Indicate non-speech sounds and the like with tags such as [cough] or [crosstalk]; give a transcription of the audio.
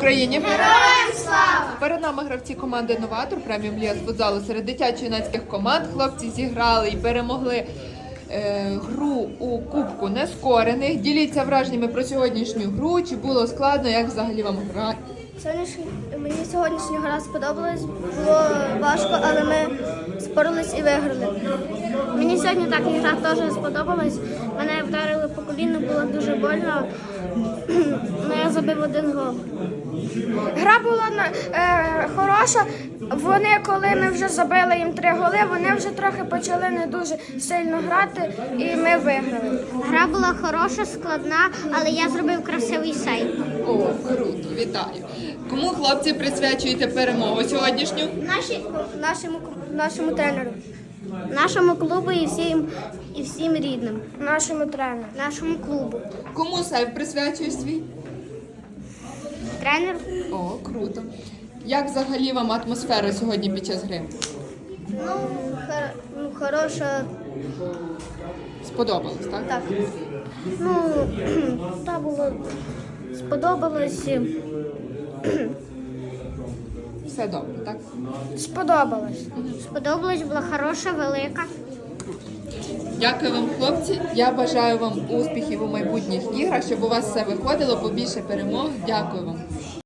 Україні Героям слава! Перед нами гравці команди Новатор преміум Ліга з футзалу серед дитячо-юнацьких команд. Хлопці зіграли і перемогли е, гру у Кубку Нескорених. Діліться враженнями про сьогоднішню гру. Чи було складно, як взагалі вам гра? Мені сьогоднішня гра сподобалась. Було важко, але ми спорились і виграли. Мені сьогодні так і гра теж сподобалась. Мене вдарили по коліну, було дуже больно. [clears throat] Я забив один гол. Гра була на- е, хороша. Вони, коли ми вже забили їм три голи, вони вже трохи почали не дуже сильно грати, і ми виграли. Гра була хороша, складна, але я зробив красивий сейв. О, круто, вітаю! Кому хлопці присвячуєте перемогу сьогоднішню? Наші, Нашому нашому тренеру, нашому клубу і всім, і всім рідним. нашому тренеру. Нашому клубу. Кому сейв присвячує свій? Тренер О, круто. Як взагалі вам атмосфера сьогодні під час гри? ну, хор- ну хороша. Сподобалось, так? Так. Ну, [clears throat] та було сподобалось. [clears throat] Все добре, так? Сподобалось. Сподобалось, була хороша, велика. Дякую вам, хлопці. Я бажаю вам успіхів у майбутніх іграх, щоб у вас все виходило, побільше перемог. Дякую вам.